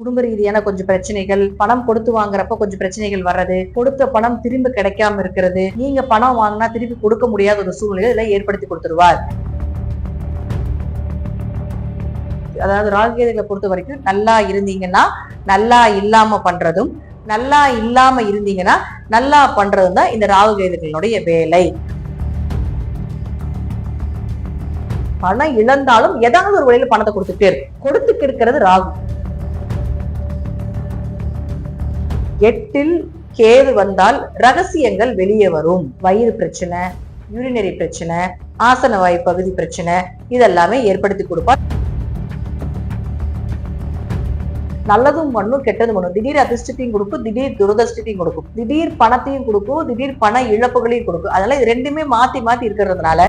குடும்ப ரீதியான கொஞ்சம் பிரச்சனைகள் பணம் கொடுத்து வாங்குறப்ப கொஞ்சம் பிரச்சனைகள் வர்றது கொடுத்த பணம் திரும்ப கிடைக்காம இருக்கிறது நீங்க பணம் வாங்கினா திருப்பி கொடுக்க முடியாத ஒரு சூழ்நிலை இதெல்லாம் ஏற்படுத்தி கொடுத்துருவார். அதாவது ராகுகேதுகளை பொறுத்த வரைக்கும் நல்லா இருந்தீங்கன்னா நல்லா இல்லாம பண்றதும் நல்லா இல்லாம இருந்தீங்கன்னா நல்லா பண்றதும் தான் இந்த ராகுகேதுகளுடைய வேலை. பணம் இழந்தாலும் ஏதாவது ஒரு வழியில பணத்தை கொடுத்துட்டே இருக்கு கொடுத்துட்டு இருக்கிறது ராகு. எட்டில் கேது வந்தால் ரகசியங்கள் வெளியே வரும். வயிறு பிரச்சனை யூரினரி பிரச்சனை ஆசன வாயு பகுதி பிரச்சனை இதெல்லாமே ஏற்படுத்தி கொடுப்பார். நல்லதும் பண்ணும் கெட்டதும் பண்ணும். திடீர் அதிர்ஷ்டத்தையும் கொடுக்கும் திடீர் துரதிர்ஷ்டத்தையும் கொடுக்கும். திடீர் பணத்தையும் கொடுக்கும் திடீர் பண இழப்புகளையும் கொடுக்கும். அதனால இது ரெண்டுமே மாத்தி மாத்தி இருக்கிறதுனால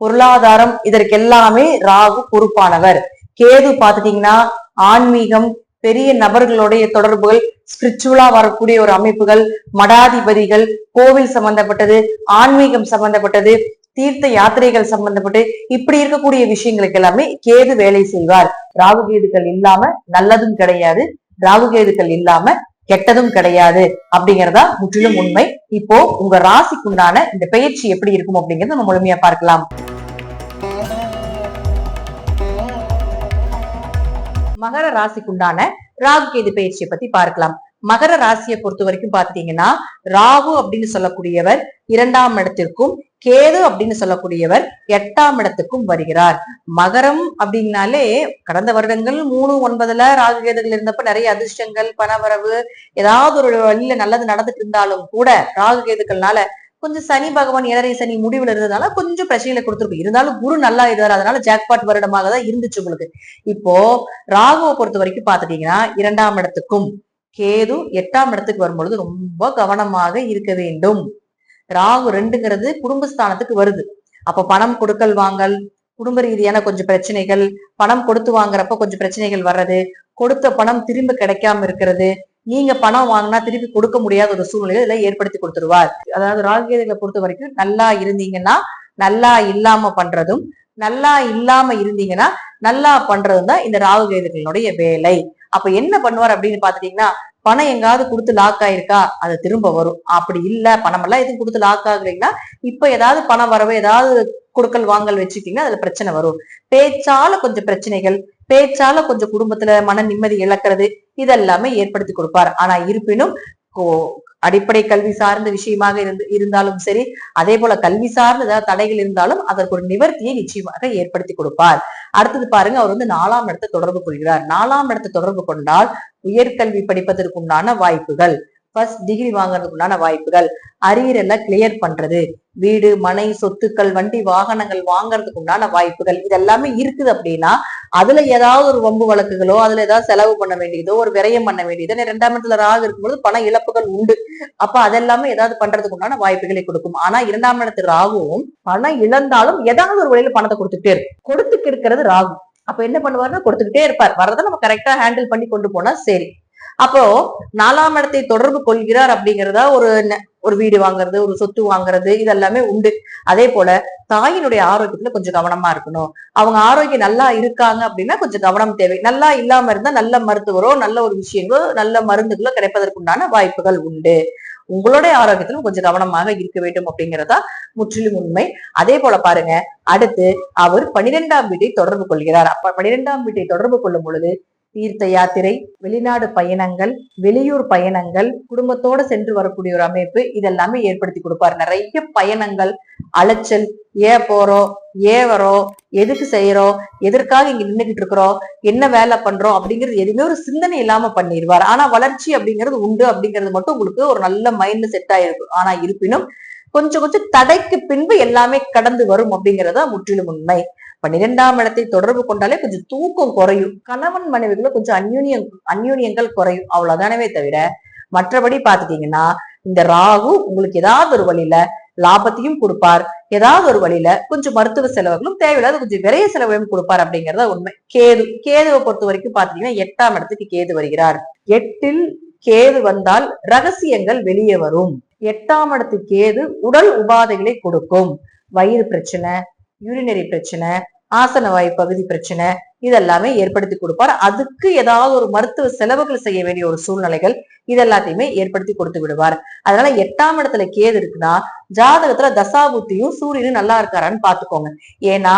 பொருளாதாரம் இதற்கெல்லாமே ராகு பொறுப்பானவர். கேது பாத்துட்டீங்கன்னா ஆன்மீகம் பெரிய நபர்களுடைய தொடர்புகள் ஸ்பிரிச்சுவலா வரக்கூடிய ஒரு அமைப்புகள் மடாதிபதிகள் கோவில் சம்பந்தப்பட்டது ஆன்மீகம் சம்பந்தப்பட்டது தீர்த்த யாத்திரைகள் சம்பந்தப்பட்டு இப்படி இருக்கக்கூடிய விஷயங்களுக்கு எல்லாமே கேது வேலை செய்வார். ராகு கேதுக்கள் இல்லாம நல்லதும் கிடையாது. ராகு கேதுக்கள் இல்லாம கெட்டதும் கிடையாது. அப்படிங்கறதா முற்றிலும் உண்மை. இப்போ உங்க ராசிக்குண்டான இந்த பயிற்சி எப்படி இருக்கும் அப்படிங்கறத நம்ம முழுமையா பார்க்கலாம். மகர ராசிக்குண்டான ராகு கேது பயிற்சியை பத்தி பார்க்கலாம். மகர ராசியை பொறுத்த வரைக்கும் பாத்தீங்கன்னா ராகு அப்படின்னு சொல்லக்கூடியவர் இரண்டாம் இடத்திற்கும் கேது அப்படின்னு சொல்லக்கூடியவர் எட்டாம் இடத்துக்கும் வருகிறார். மகரம் அப்படின்னாலே கடந்த வருடங்கள் மூணு ஒன்பதுல ராகு கேதுகள் இருந்தப்ப நிறைய அதிர்ஷ்டங்கள் பணவரவு ஏதாவது ஒரு வழியில நல்லது நடந்துட்டு இருந்தாலும் கூட ராகு கேதுக்கள்னால கொஞ்சம் சனி பகவான் ஏழரை சனி முடிவுல இருந்ததுனால கொஞ்சம் பிரச்சனைகளை கொடுத்துருக்கும். இருந்தாலும் குரு நல்லா இருந்தார் அதனால ஜாக்பாட் வருடமாக தான் இருந்துச்சு உங்களுக்கு. இப்போ ராகுவை பொறுத்த வரைக்கும் பாத்துட்டீங்கன்னா இரண்டாம் இடத்துக்கும் கேது எட்டாம் இடத்துக்கு வரும்பொழுது ரொம்ப கவனமாக இருக்க வேண்டும். ராகு ரெண்டுங்கிறது குடும்பஸ்தானத்துக்கு வருது. அப்ப பணம் கொடுக்கல் வாங்கல் குடும்ப ரீதியான கொஞ்சம் பிரச்சனைகள் பணம் கொடுத்து வாங்குறப்ப கொஞ்சம் பிரச்சனைகள் வர்றது கொடுத்த பணம் திரும்ப கிடைக்காம இருக்கிறது நீங்க பணம் வாங்கினா திருப்பி கொடுக்க முடியாத ஒரு சூழ்நிலை இதெல்லாம் ஏற்படுத்தி கொடுத்துருவார். அதாவது ராகுகேதுகளை பொறுத்த வரைக்கும் நல்லா இருந்தீங்கன்னா நல்லா இல்லாம பண்றதும் நல்லா இல்லாம இருந்தீங்கன்னா நல்லா பண்றதும் தான் இந்த ராகுகேதுகளுடைய வேலை. அப்ப என்ன பண்ணுவார் அப்படின்னு பாத்துட்டீங்கன்னா பணம் எங்காவது கொடுத்து லாக் ஆயிருக்கா அது திரும்ப வரும். அப்படி இல்ல பணம் எல்லாம் எதுவும் கொடுத்து லாக் ஆகுறீங்கன்னா இப்ப ஏதாவது பணம் வரவு ஏதாவது கொடுக்கல் வாங்கல் வச்சுக்கிட்டீங்கன்னா அதுல பிரச்சனை வரும். பேச்சால கொஞ்சம் பிரச்சனைகள் பேச்சால கொஞ்சம் குடும்பத்துல மன நிம்மதி இழக்கிறது இதெல்லாமே ஏற்படுத்தி கொடுப்பார். ஆனா இருப்பினும் அடிப்படை கல்வி சார்ந்த விஷயமாக இருந்து இருந்தாலும் சரி அதே போல கல்வி சார்ந்த ஏதாவது தடைகள் இருந்தாலும் அதற்கு ஒரு நிவர்த்தியை நிச்சயமாக ஏற்படுத்தி கொடுப்பார். அடுத்தது பாருங்க அவர் வந்து நாலாம் இடத்தை தொடர்பு கொள்கிறார். நாலாம் இடத்தை தொடர்பு கொண்டால் உயர்கல்வி படிப்பதற்குண்டான வாய்ப்புகள். ஃபர்ஸ்ட் டிகிரி வாங்குறதுக்கு உண்டான வாய்ப்புகள். அரியர் எல்லாம் கிளியர் பண்றது. வீடு மனை சொத்துக்கள் வண்டி வாகனங்கள் வாங்குறதுக்கு உண்டான வாய்ப்புகள். இது எல்லாமே இருக்குது அப்படின்னா அதுல ஏதாவது ஒரு வம்பு வழக்குகளோ அதுல ஏதாவது செலவு பண்ண வேண்டியதோ ஒரு விரயம் பண்ண வேண்டியதோ ரெண்டாம் இடத்துல ராகு இருக்கும்போது பண இழப்புகள் உண்டு. அப்ப அதெல்லாமே ஏதாவது பண்றதுக்கு உண்டான வாய்ப்புகளை கொடுக்கும். ஆனா இரண்டாம் இடத்து ராகுவும் பணம் இழந்தாலும் ஏதாவது ஒரு வழியில பணத்தை கொடுத்துட்டே இருக்கும். கொடுத்துட்டு இருக்கிறது ராகு. அப்ப என்ன பண்ணுவாருன்னா கொடுத்துக்கிட்டே இருப்பார். வர்றதை நம்ம கரெக்டா ஹேண்டில் பண்ணி கொண்டு போனா சரி. அப்போ நாலாம் இடத்தை தொடர்பு கொள்கிறார் அப்படிங்கிறதா ஒரு ஒரு வீடு வாங்குறது ஒரு சொத்து வாங்குறது இதெல்லாமே உண்டு. அதே போல தாயினுடைய ஆரோக்கியத்துல கொஞ்சம் கவனமா இருக்கணும். அவங்க ஆரோக்கியம் நல்லா இருக்காங்க அப்படின்னா கொஞ்சம் கவனம் தேவை. நல்லா இல்லாம இருந்தா நல்ல மருத்துவரோ நல்ல ஒரு விஷயங்களோ நல்ல மருந்துகளோ கிடைப்பதற்குண்டான வாய்ப்புகள் உண்டு. உங்களுடைய ஆரோக்கியத்திலும் கொஞ்சம் கவனமாக இருக்க வேண்டும் அப்படிங்கிறதா முற்றிலும் உண்மை. அதே போல பாருங்க அடுத்து அவர் பனிரெண்டாம் வீட்டை தொடர்பு கொள்கிறார். அப்ப பனிரெண்டாம் வீட்டை தொடர்பு கொள்ளும் பொழுது தீர்த்த யாத்திரை வெளிநாடு பயணங்கள் வெளியூர் பயணங்கள் குடும்பத்தோட சென்று வரக்கூடிய ஒரு அமைப்பு இதெல்லாமே ஏற்படுத்தி கொடுப்பார். நிறைய பயணங்கள் அலைச்சல் ஏன் போறோம் ஏன் வரோம் எதுக்கு செய்யறோம் எதற்காக இங்க நின்றுகிட்டு இருக்கிறோம் என்ன வேலை பண்றோம் அப்படிங்கிறது எதுவுமே ஒரு சிந்தனை இல்லாம பண்ணிடுவார். ஆனா வளர்ச்சி அப்படிங்கிறது உண்டு அப்படிங்கிறது மட்டும் உங்களுக்கு ஒரு நல்ல மைண்ட் செட் ஆயிருக்கும் ஆனா இருப்பினும் கொஞ்சம் கொஞ்சம் தடைக்கு பின்பு எல்லாமே கடந்து வரும் அப்படிங்கிறதா முற்றிலும் உண்மை. பன்னிரெண்டாம் இடத்தை தொடர்பு கொண்டாலே கொஞ்சம் தூக்கம் குறையும். கணவன் மனைவிக்குள்ள கொஞ்சம் அந்யூன்யம் அந்யூன்யங்கள் குறையும். அவ்வளவுதானவே தவிர மற்றபடி பாத்துட்டீங்கன்னா இந்த ராகு உங்களுக்கு ஏதாவது ஒரு வழியில லாபத்தையும் கொடுப்பார். ஏதாவது ஒரு வழியில கொஞ்சம் மருத்துவ செலவுகளும் தேவையில்லாத கொஞ்சம் விரைய செலவையும் கொடுப்பார் அப்படிங்கறத உண்மை. கேது கேதுவை பொறுத்த வரைக்கும் பாத்தீங்கன்னா எட்டாம் இடத்துக்கு கேது வருகிறார். எட்டில் கேது வந்தால் ரகசியங்கள் வெளியே வரும். எட்டாம் இடத்து கேது உடல் உபாதைகளை கொடுக்கும். வயிறு பிரச்சனை யூரினரி பிரச்சனை ஆசன வாய் பகுதி பிரச்சனை இதெல்லாமே ஏற்படுத்தி கொடுப்பார். அதுக்கு ஏதாவது ஒரு மருத்துவ செலவுகள் செய்ய வேண்டிய ஒரு சூழ்நிலைகள் இதெல்லாத்தையுமே ஏற்படுத்தி கொடுத்து விடுவார். அதனால எட்டாம் இடத்துல கேது இருக்குன்னா ஜாதகத்துல தசாபுத்தியும் சூரியனும் நல்லா இருக்காரான்னு பாத்துக்கோங்க ஏன்னா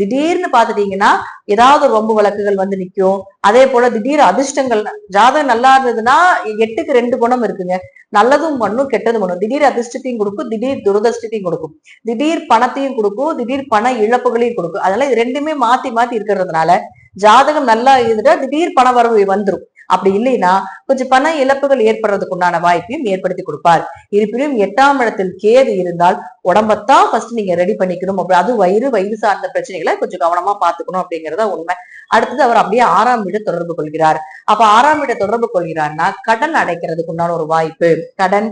திடீர்னு பாத்துட்டீங்கன்னா ஏதாவது வம்பு வழக்குகள் வந்து நிற்கும் அதே போல திடீர் அதிர்ஷ்டங்கள் ஜாதகம் நல்லா இருந்ததுன்னா எட்டுக்கு ரெண்டு குணம் இருக்குங்க. நல்லதும் பண்ணும் கெட்டதும் பண்ணும். திடீர் அதிர்ஷ்டத்தையும் கொடுக்கும் திடீர் துரதிர்ஷ்டத்தையும் கொடுக்கும். திடீர் பணத்தையும் கொடுக்கும் திடீர் பண இழப்புகளையும் கொடுக்கும். அதனால இது ரெண்டுமே மாத்தி மாத்தி இருக்கிறதுனால ஜாதகம் நல்லா இருந்துட்டா திடீர் பண வரவு வந்துரும். அப்படி இல்லைன்னா கொஞ்சம் பண இழப்புகள் ஏற்படுறதுக்கு உண்டான வாய்ப்பையும் ஏற்படுத்தி கொடுப்பார். இருப்பினும் எட்டாம் இடத்தில் கேது இருந்தால் உடம்பத்தான் ஃபர்ஸ்ட் நீங்க ரெடி பண்ணிக்கணும். அப்படி அது வயிறு வயிறு சார்ந்த பிரச்சனைகளை கொஞ்சம் கவனமா பாத்துக்கணும் அப்படிங்கறத உண்மை. அடுத்தது அவர் அப்படியே ஆறாம் வீட தொடர்பு கொள்கிறார். அப்ப ஆறாம் வீட தொடர்பு கொள்கிறார்னா கடன் அடைக்கிறதுக்கு உண்டான ஒரு வாய்ப்பு. கடன்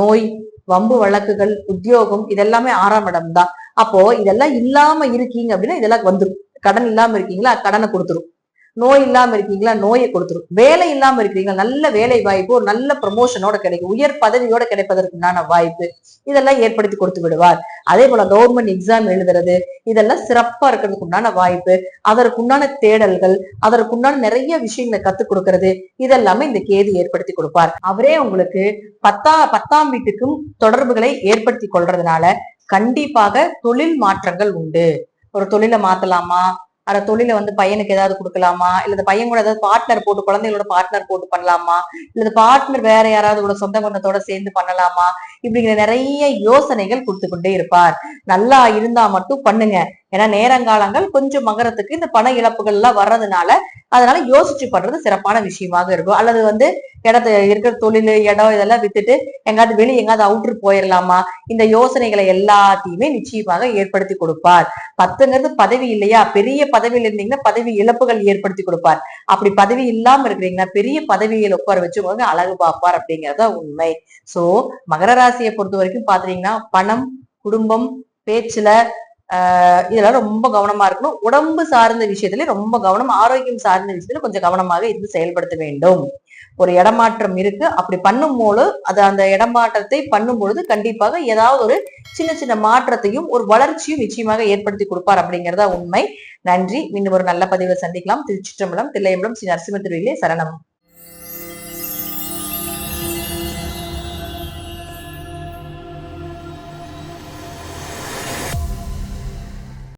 நோய் வம்பு வழக்குகள் உத்தியோகம் இதெல்லாமே ஆறாம் இடம் தான். அப்போ இதெல்லாம் இல்லாம இருக்கீங்க அப்படின்னா இதெல்லாம் வந்துரும். கடன் இல்லாம இருக்கீங்களா? கடனை கொடுத்துரும். நோய் இல்லாம இருக்கீங்களா? நோயை கொடுத்துரும். வேலை இல்லாம இருக்கிறீங்களா? நல்ல வேலை வாய்ப்பு ஒரு நல்ல ப்ரமோஷனோட கிடைக்கும். உயர் பதவியோட கிடைப்பதற்குண்டான வாய்ப்பு. இதெல்லாம் ஏற்படுத்தி கொடுத்து விடுவார். அதே போல கவர்மெண்ட் எக்ஸாம் எழுதுறது இதெல்லாம் சிறப்பா இருக்கிறதுக்கு உண்டான வாய்ப்பு. அதற்குண்டான தேடல்கள் அதற்குண்டான நிறைய விஷயங்களை கத்துக் கொடுக்கறது. இதெல்லாமே இந்த கேது ஏற்படுத்தி கொடுப்பார். அவரே உங்களுக்கு பத்தா பத்தாம் வீட்டுக்கும் தொடர்புகளை ஏற்படுத்தி கொள்றதுனால கண்டிப்பாக தொழில் மாற்றங்கள் உண்டு. ஒரு தொழிலை மாத்தலாமா? அந்த தொழிலை வந்து பையனுக்கு ஏதாவது கொடுக்கலாமா? இல்ல பையன் கூட ஏதாவது பார்ட்னர் போட்டு குழந்தைகளோட பார்ட்னர் போட்டு பண்ணலாமா? இல்ல பார்ட்னர் வேற யாராவது கூட சொந்த பந்தத்தோட சேர்ந்து பண்ணலாமா? இப்படிங்கிற நிறைய யோசனைகள் கொடுத்து கொண்டே இருப்பார். நல்லா இருந்தா மட்டும் பண்ணுங்க. ஏன்னா நேரங்காலங்கள் கொஞ்சம் மகரத்துக்கு இந்த பண இழப்புகள் எல்லாம் வர்றதுனால அதனால யோசிச்சு பண்றது சிறப்பான விஷயமாக இருக்கும். அல்லது வந்து இடத்த இருக்கிற தொழில் இடம் இதெல்லாம் வித்துட்டு எங்காவது வெளியே எங்காவது அவுட்ரு போயிடலாமா இந்த யோசனைகளை எல்லாத்தையுமே நிச்சயமாக ஏற்படுத்தி கொடுப்பார். பத்துங்கிறது பதவி இல்லையா? பெரிய பதவியில் இருந்தீங்கன்னா பதவி இழப்புகள் ஏற்படுத்தி கொடுப்பார். அப்படி பதவி இல்லாம இருக்கிறீங்கன்னா பெரிய பதவியில் உட்கார வச்சு உங்களுக்கு அழகு பார்ப்பார் அப்படிங்கறத உண்மை. சோ மகர ராசியை பொறுத்த வரைக்கும் பாத்தீங்கன்னா பணம் குடும்பம் பேச்சுல இதெல்லாம் ரொம்ப கவனமா இருக்கணும். உடம்பு சார்ந்த விஷயத்துல ரொம்ப கவனம் ஆரோக்கியம் சார்ந்த விஷயத்துல கொஞ்சம் கவனமாக இருந்து செயல்படுத்த வேண்டும். ஒரு இடமாற்றம் இருக்கு. அப்படி பண்ணும்போது அது அந்த இடமாற்றத்தை பண்ணும் பொழுது கண்டிப்பாக ஏதாவது ஒரு சின்ன சின்ன மாற்றத்தையும் ஒரு வளர்ச்சியும் நிச்சயமாக ஏற்படுத்தி கொடுப்பார் அப்படிங்கறதா உண்மை. நன்றி. மீண்டும் ஒரு நல்ல பதிவை சந்திக்கலாம். திருச்சிற்றம்பலம் தில்லையம்பலம் ஸ்ரீ நரசிம்ம திருவிலே சரணம்.